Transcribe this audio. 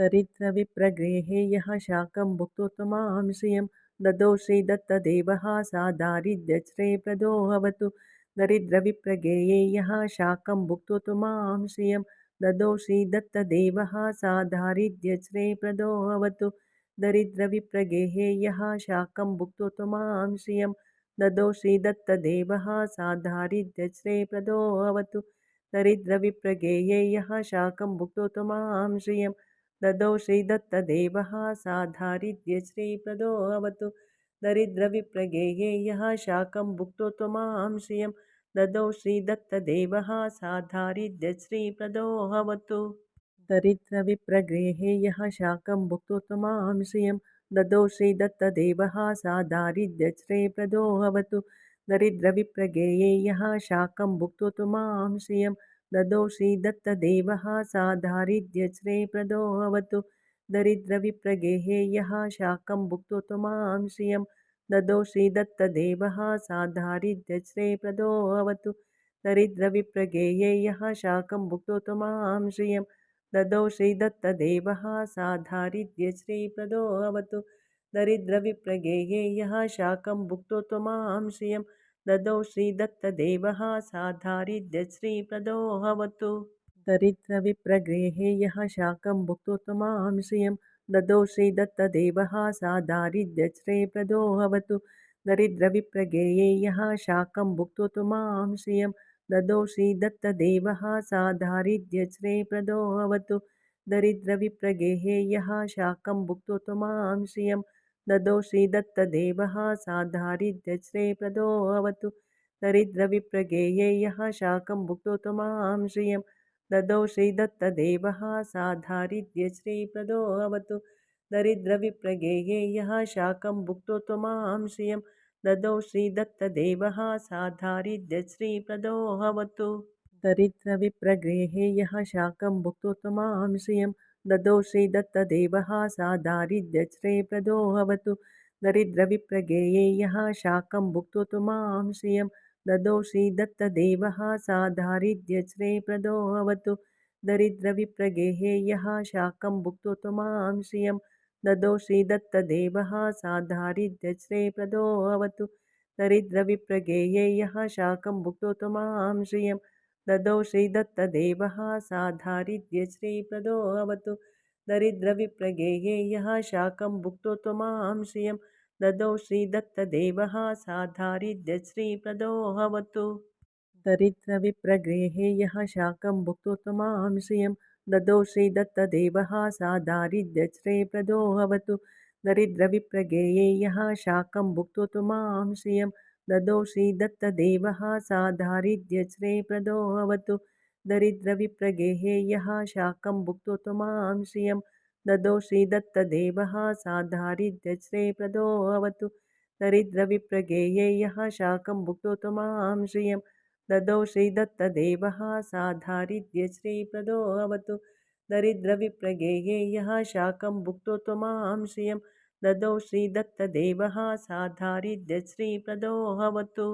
दरिद्रविप्रगृहे यः शाकं भुक्तो त्वमां श्रियं ददौ श्रीदत्तदेवः सा दारिद्र्यश्रेप्रदो भवतु। दरिद्रविप्रगेये यः शाकं भुक्तो त्वमां श्रियं ददौ श्रीदत्तदेवः सा दारिद्र्यश्रेप्रदो भवतु। दरिद्रविप्रगेहे यः शाकं भुक्तो त्वमां श्रियं ददौ श्रीदत्तदेवः सा दारिद्र्यश्रेप्रदो भवतु। दरिद्रविप्रगेये यः शाकं भुक्तो त्वमां श्रियं ददौ श्रीदत्तदेवः सा दारिद्र्यश्रीप्रदो भवतु। दरिद्रविप्रगेये यः शाकं भुक्तो त्वमां श्रियं। ददौ श्रीदत्तदेवः सा दारिद्र्यश्रीप्रदो भवतु दरिद्रविप्रगृहे यः शाकं भुक्तो त्वमां श्रियं। ददौ श्रीदत्तदेवः सा दारिद्र्यश्रेप्रदो भवतु दरिद्रविप्रगेये यः शाकं भुक्तो त्वमां श्रियं ददौ श्रीदत्तदेवः सा दारिद्र्यश्रेप्रदो भवतु। दरिद्रविप्रगेहे यः शाकं भुक्तो त्वमां श्रियं। ददौ श्रीदत्तदेवः सा दारिद्र्यश्रेप्रदो भवतु। दरिद्रविप्रगेये यः शाकं भुक्तो त्वमां श्रियं। ददौ श्रीदत्तदेवः सा दारिद्र्यश्रीप्रदो भवतु। दरिद्रविप्रगेये यः शाकं भुक्तो त्वमां श्रियं ददौ श्रीदत्तदेवः सा दारिद्र्यश्रीप्रदो भवतु दरिद्रविप्रगृहे यः शाकं भुक्तो त्वमां श्रियं। ददौ श्रीदत्तदेवः सा दारिद्र्यश्रेप्रदो भवतु दरिद्रविप्रगेये यः शाकं भुक्तो त्वमां श्रियं। ददौ श्रीदत्तदेवः सा दारिद्र्यश्रेप्रदो भवतु दरिद्रविप्रगेहे यः शाकं भुक्तो श्रियं। ददौ श्रीदत्तदेवः सा दारिद्र्यश्रेप्रदो भवतु दरिद्रविप्रगेये यः शाकं भुक्तो त्वमां श्रियं। ददौ श्रीदत्तदेवः सा दारिद्र्यश्रीप्रदो भवतु दरिद्रविप्रगेये यः शाकं भुक्तो त्वमां श्रियं। ददौ श्रीदत्तदेवः सा दारिद्र्यश्रीप्रदो भवतु दरिद्रविप्रगृहे यः शाकं भुक्तो त्वमां श्रियं। ददौ श्रीदत्तदेवः सा दारिद्र्यश्रेप्रदो भवतु दरिद्रविप्रगेये यः शाकं भुक्तो त्वमां श्रियं। ददौ श्रीदत्तदेवः सा दारिद्र्यश्रेप्रदो भवतु दरिद्रविप्रगेहे यः शाकं भुक्तो त्वमां श्रियं। ददौ श्रीदत्तदेवः सा दारिद्र्यश्रेप्रदो भवतु दरिद्रविप्रगेये यः शाकं भुक्तो त्वमां श्रियं ददौ श्रीदत्तदेवः सा दारिद्र्यश्रीप्रदो भवतु दरिद्रविप्रगेये यः शाकं भुक्तो त्वमां श्रियं। ददौ श्रीदत्तदेवः सा दारिद्र्यश्रीप्रदो भवतु दरिद्रविप्रगृहे यः शाकं भुक्तो त्वमां श्रियं। ददौ श्रीदत्तदेवः सा दारिद्र्यश्रेप्रदो भवतु दरिद्रविप्रगेये यः शाकं भुक्तो त्वमां श्रियं ददौ श्रीदत्तदेवः सा दारिद्र्यश्रेप्रदो भवतु दरिद्रविप्रगेहे यः शाकं भुक्तो त्वमां श्रियं। ददौ श्रीदत्तदेवः सा दारिद्र्यश्रेप्रदो भवतु दरिद्रविप्रगेये यः शाकं भुक्तो त्वमां श्रियं। ददौ श्रीदत्तदेवः सा दारिद्र्यश्रीप्रदो भवतु दरिद्रविप्रगेये यः शाकं भुक्तो त्वमां श्रियं ददौ श्रीदत्तदेवः सा दारिद्र्यश्रीप्रदो भवतु